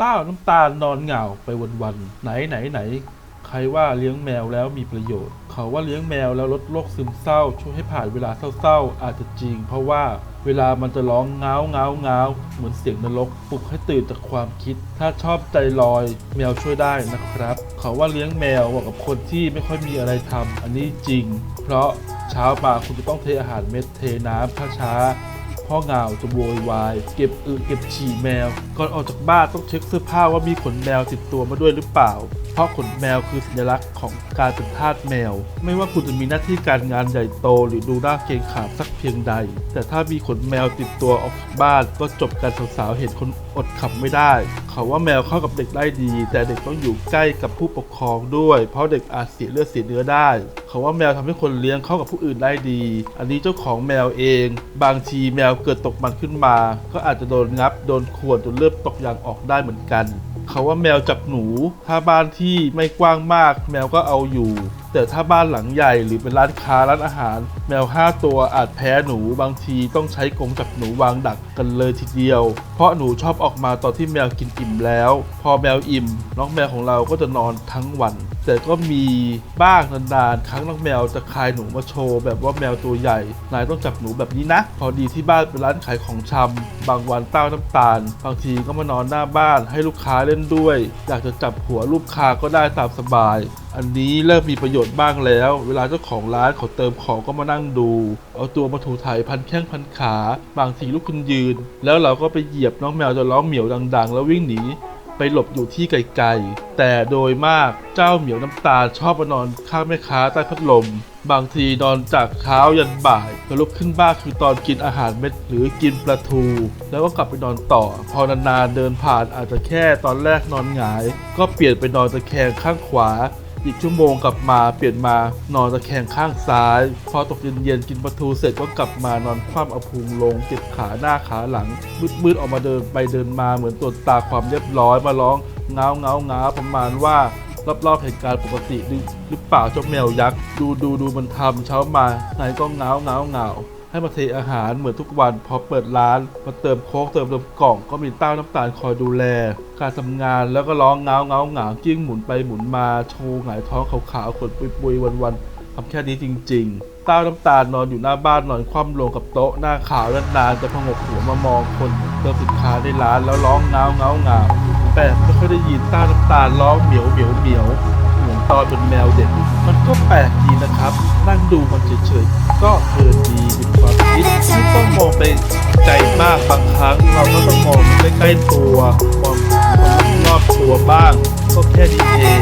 ต้าน้ำตาลนอนเหงาไปวันๆไหนไหนไหนใครว่าเลี้ยงแมวแล้วมีประโยชน์ เขาว่าเลี้ยงแมวแล้วลดโรคซึมเศร้า ช่วยให้ผ่านเวลาเศร้าๆ อาจจะจริง เพราะว่าเวลามันจะร้องเงาเงาเงาเหมือนเสียงนรกปลุกให้ตื่นจากความคิด ถ้าชอบใจลอย แมวช่วยได้นะครับ เขาว่าเลี้ยงแมวเหมาะกับคนที่ไม่ค่อยมีอะไรทำอันนี้จริง เพราะเช้ามาคุณจะต้องเทอาหารเม็ดเทน้ำช้าๆ พ่อเงาจะโวยวาย เก็บอึเก็บฉี่แมว ก่อนออกจากบ้านต้องเช็คเสื้อผ้าว่ามีขนแมวติดตัวมาด้วยหรือเปล่า เพราะขนแมวคือสัญลักษณ์ของการเป็นทาสแมว ไม่ว่าคุณจะมีหน้าที่การงานใหญ่โตหรือดูน่าเกรงขามสักเพียงใด แต่ถ้ามีขนแมวติดตัวออกจากบ้าน ก็จบการสาวๆเห็นคนอดขับไม่ได้ เขาว่าแมวเข้ากับเด็กได้ดี แต่เด็กต้องอยู่ใกล้กับผู้ปกครองด้วย เพราะเด็กอาจเสียเลือดเสียเนื้อได้เขาว่าแมวทำให้คนเลี้ยงเข้ากับผู้อื่นได้ดี อันนี้เจ้าของแมวเอง บางทีแมวเกิดตกมันขึ้นมา ก็อาจจะโดนงับโดนข่วนจนเลือดตกยางออกได้เหมือนกัน เขาว่าแมวจับหนู ถ้าบ้านที่ไม่กว้างมาก แมวก็เอาอยู่แต่ถ้าบ้านหลังใหญ่หรือเป็นร้านค้าร้านอาหาร แมว 5 ตัวอาจแพ้หนูบางทีต้องใช้กรงจับหนูวางดักกันเลยทีเดียว เพราะหนูชอบออกมาตอนที่แมวกินอิ่มแล้ว พอแมวอิ่ม น้องแมวของเราก็จะนอนทั้งวัน แต่ก็มีบ้างนานๆครั้งน้องแมวจะคายหนูมาโชว์แบบว่าแมวตัวใหญ่ นายต้องจับหนูแบบนี้นะ พอดีที่บ้านเป็นร้านขายของชำบางวันเต้าน้ำตาล บางทีก็มานอนหน้าบ้านให้ลูกค้าเล่นด้วย อยากจะจับหัวลูกค้าก็ได้ตามสบายอันนี้เริ่มมีประโยชน์บ้างแล้ว เวลาเจ้าของร้านเขาเติมของก็มานั่งดู เอาตัวมาถูถ่ายพันแข้งพันขา บางทีลูกคุณยืน แล้วเราก็ไปเหยียบน้องแมวจะร้องเหมียวดัง ๆ แล้ววิ่งหนีไปหลบอยู่ที่ไกลๆ แต่โดยมากเจ้าเหมียวน้ำตาชอบมานอนข้างแม่ค้าใต้พัดลม บางทีนอนจากเช้ายันบ่ายแล้วลุกขึ้นบ้าคือตอนกินอาหารเม็ดหรือกินปลาทู แล้วก็กลับไปนอนต่อ พอนานๆเดินผ่านอาจจะแค่ตอนแรกนอนหงาย ก็เปลี่ยนไปนอนตะแคงข้างขวา อีกชั่วโมงกลับมาเปลี่ยนมานอนตะแคงข้างซ้าย พอตกเย็นๆกินปลาทูเสร็จก็กลับมานอนคว่ำเอาพุงลงเก็บขาหน้าขาหลัง มืดๆออกมาเดินไปเดินมาเหมือนตรวจตาความเรียบร้อยมาร้องเงาเงาเงาประมาณว่ารอบๆเหตุการณ์ปกติหรือหรือเปล่าเจ้าแมวยักษ์ดูดูดูมันทำเช้ามาไหนก็เงาเงาเงา ให้มาเทอาหารเหมือนทุกวันพอเปิดร้านมาเติมโค้กเติมเติมกล่องก็มีเต้าน้ำตาลคอยดูแล การทำงานแล้วก็ร้องเงาเงาเงากิ้งหมุนไปหมุนมาโชว์หงายท้องขาวๆขนปุยๆวันๆทำแค่นี้จริงๆเต้าน้ำตาลนอนอยู่หน้าบ้านนอนคว่ำลงกับโต๊ะหน้าขาวนานๆจะพงกหัวมามองคนเติมสินค้าในร้านแล้วร้องเงาเงาเงาแต่ไม่ค่อยได้ยินเต้าน้ำตาลร้องเหมียวเหมียวเหมียว ตอนเป็นแมวเด็กมันก็แปลกดีนะครับ นั่งดูมันเฉยๆ ก็เพลินดีมีความคิดไม่ต้องมองไปไกลมากบางครั้ง เราก็ต้องมองใกล้ๆตัวมองมองรอบตัวบ้าง ก็แค่นี้เอง